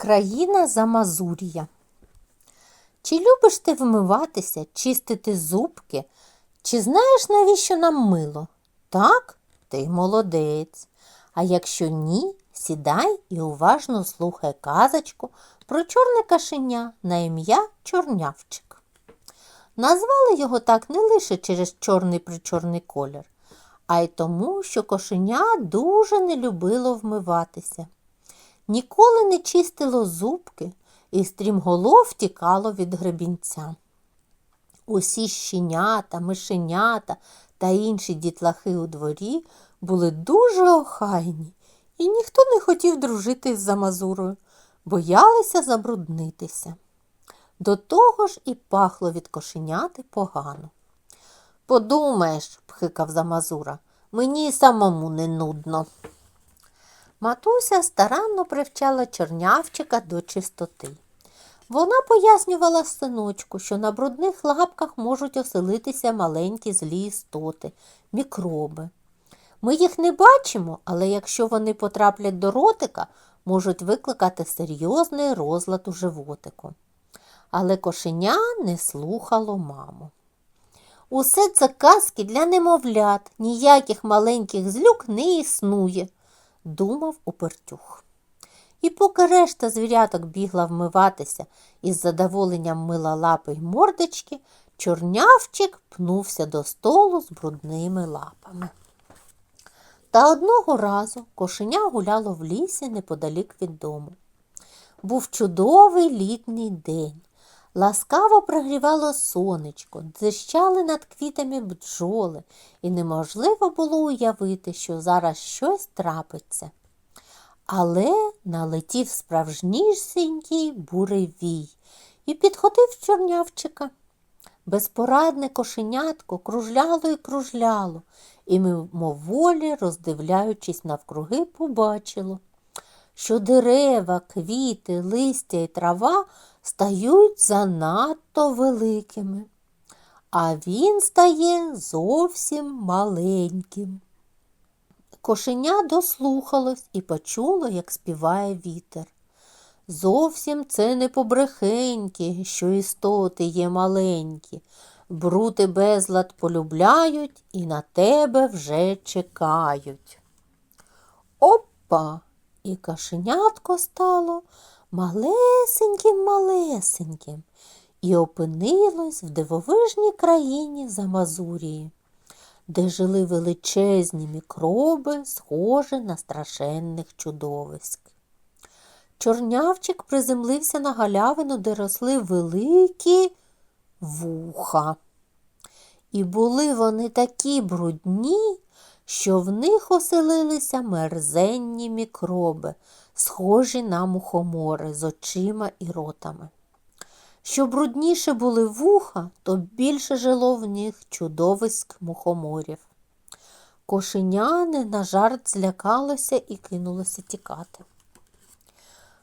Країна Замазур'я. Чи любиш ти вмиватися, чистити зубки? Чи знаєш, навіщо нам мило? Так, ти молодець. А якщо ні, сідай і уважно слухай казочку про чорне кашеня на ім'я Чорнявчик. Назвали його так не лише через чорний причорний колір, а й тому, що кошеня дуже не любило вмиватися. Ніколи не чистило зубки і стрімголов тікало від гребінця. Усі щенята, мишенята та інші дітлахи у дворі були дуже охайні, і ніхто не хотів дружити з замазурою, боялися забруднитися. До того ж і пахло від кошеняти погано. Подумаєш, пхикав замазура, мені самому не нудно. Матуся старанно привчала чорнявчика до чистоти. Вона пояснювала синочку, що на брудних лапках можуть оселитися маленькі злі істоти, мікроби. Ми їх не бачимо, але якщо вони потраплять до ротика, можуть викликати серйозний розлад у животику. Але кошеня не слухало маму. Усе це казки для немовлят, ніяких маленьких злюк не існує, думав Опертюх. І поки решта звіряток бігла вмиватися і з задоволенням мила лапи й мордочки, чорнявчик пнувся до столу з брудними лапами. Та одного разу кошеня гуляло в лісі неподалік від дому. Був чудовий літній день. Ласкаво пригрівало сонечко, дзищали над квітами бджоли, і неможливо було уявити, що зараз щось трапиться. Але налетів справжнісінький бурий вій і підходив чорнявчика. Безпорадне кошенятко кружляло і кружляло, і мимоволі, роздивляючись навкруги, побачило, що дерева, квіти, листя і трава стають занадто великими, а він стає зовсім маленьким. Кошеня дослухалось і почуло, як співає вітер. Зовсім це не побрехеньки, що істоти є маленькі, брути безлад полюбляють і на тебе вже чекають. Опа! І кашенятко стало малесеньким малесеньким і опинилось в дивовижній країні Замазурії, де жили величезні мікроби, схожі на страшенних чудовиськ. Чорнявчик приземлився на галявину, де росли великі вуха. І були вони такі брудні, що в них оселилися мерзенні мікроби, схожі на мухомори з очима і ротами. Що брудніше були вуха, то більше жило в них чудовиськ мухоморів. Кошеняне на жарт злякалося і кинулося тікати.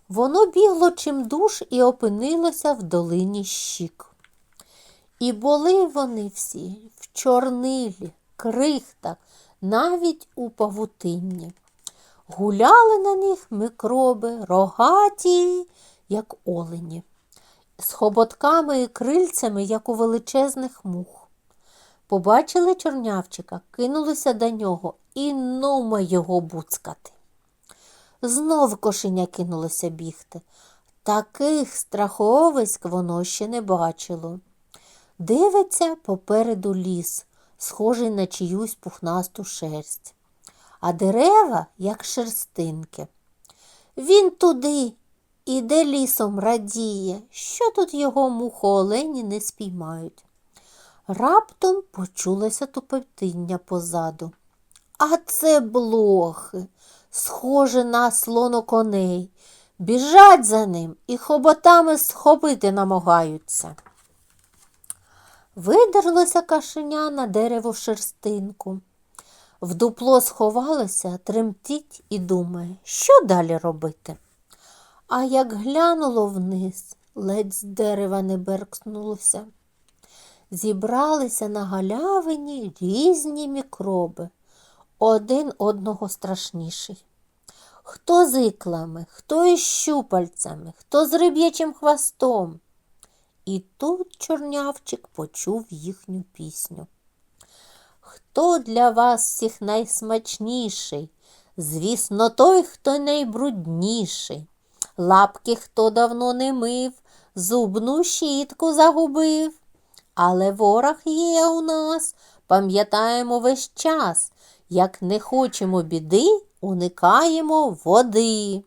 Воно бігло чимдуж і опинилося в долині щік. І були вони всі в чорнилі, крихтах, навіть у павутинні. Гуляли на них микроби, рогаті, як олені, з хоботками і крильцями, як у величезних мух. Побачили чорнявчика, кинулися до нього і нума його буцкати. Знов кошеня кинулося бігти. Таких страховиськ воно ще не бачило. Дивиться попереду ліс, схожий на чиюсь пухнасту шерсть, а дерева, як шерстинки. Він туди іде лісом радіє, що тут його мухоолені не спіймають. Раптом почулося тупотиння позаду. А це блохи, схоже на слоноконей. Біжать за ним і хоботами схопити намагаються. Видерлося кашеня на дерево шерстинку. В дупло сховалося, тремтіть і думає, що далі робити. А як глянуло вниз, ледь з дерева не беркнулося. Зібралися на галявині різні мікроби, один одного страшніший. Хто з іклами, хто із щупальцями, хто з риб'ячим хвостом. І тут чорнявчик почув їхню пісню. Хто для вас всіх найсмачніший? Звісно, той, хто найбрудніший. Лапки хто давно не мив, зубну щітку загубив. Але ворог є у нас, пам'ятаємо весь час, як не хочемо біди, уникаємо води.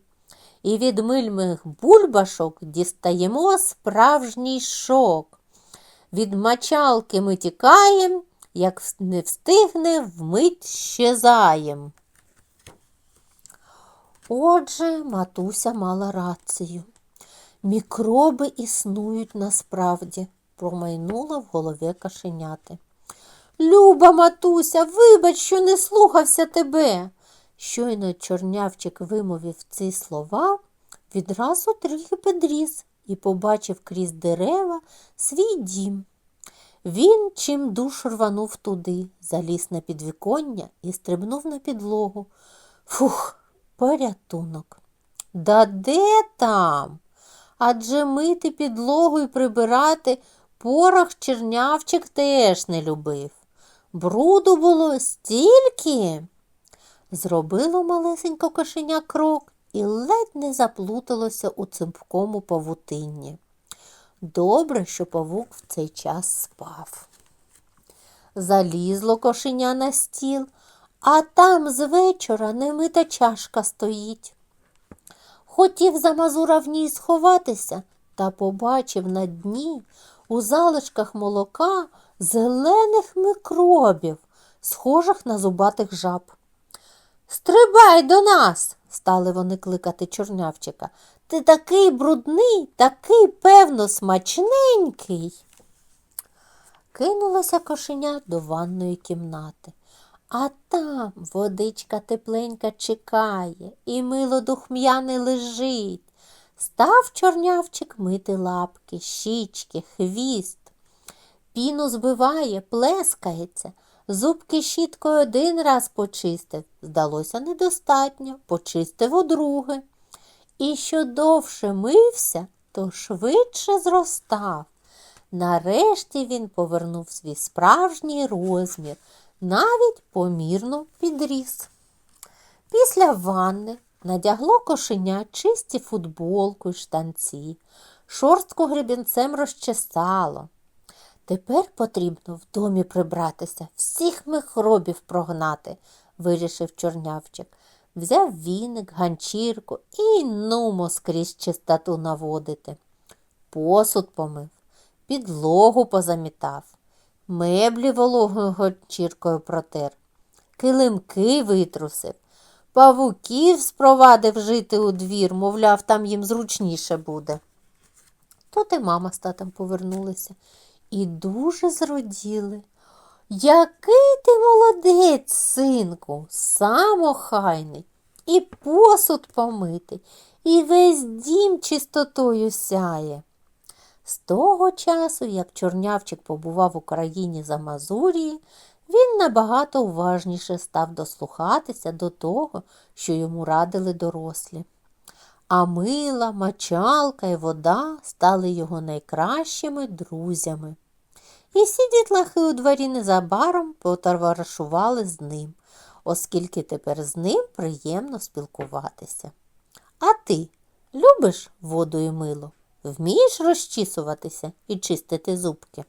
І від мильних бульбашок дістаємо справжній шок. Від мочалки ми тікаєм, як не встигне, вмить щезаєм. Отже, матуся мала рацію. Мікроби існують насправді, промайнула в голові кашеняти. Люба матуся, вибач, що не слухався тебе. Щойно чорнявчик вимовив ці слова, відразу трохи підріс і побачив крізь дерева свій дім. Він чим душ рванув туди, заліз на підвіконня і стрибнув на підлогу. Фух, порятунок. Да де там? Адже мити підлогу і прибирати порох чернявчик теж не любив. Бруду було стільки. Зробило малесенько кошеня крок і ледь не заплуталося у ципкому павутинні. Добре, що павук в цей час спав. Залізло кошеня на стіл, а там з вечора немита чашка стоїть. Хотів за мазура в ній сховатися та побачив на дні у залишках молока зелених микробів, схожих на зубатих жаб. Стрибай до нас, стали вони кликати чорнявчика. Ти такий брудний, такий, певно, смачненький. Кинулося кошеня до ванної кімнати. А там водичка тепленька чекає, і мило духм'яне лежить. Став чорнявчик мити лапки, щічки, хвіст. Піну збиває, плескається. Зубки щіткою один раз почистив. Здалося недостатньо, почистив удруге. І що довше мився, то швидше зростав. Нарешті він повернув свій справжній розмір, навіть помірно підріс. Після ванни надягло кошеня чисті футболку й штанці, шорстку гребінцем розчесало. Тепер потрібно в домі прибратися, всіх микробів прогнати, вирішив чорнявчик. Взяв віник, ганчірку і нумо скрізь чистоту наводити. Посуд помив, підлогу позамітав, меблі вологою ганчіркою протер, килимки витрусив, павуків спровадив жити у двір, мовляв, там їм зручніше буде. Тут і мама з татом повернулися і дуже зраділи. Який ти молодець, синку, сам охайний, і посуд помитий, і весь дім чистотою сяє. З того часу, як чорнявчик побував у країні за Мазурії, він набагато уважніше став дослухатися до того, що йому радили дорослі. А мила, мочалка і вода стали його найкращими друзями. І всі дітлахи у дворі незабаром потоваришували з ним, оскільки тепер з ним приємно спілкуватися. А ти любиш воду і мило? Вмієш розчісуватися і чистити зубки?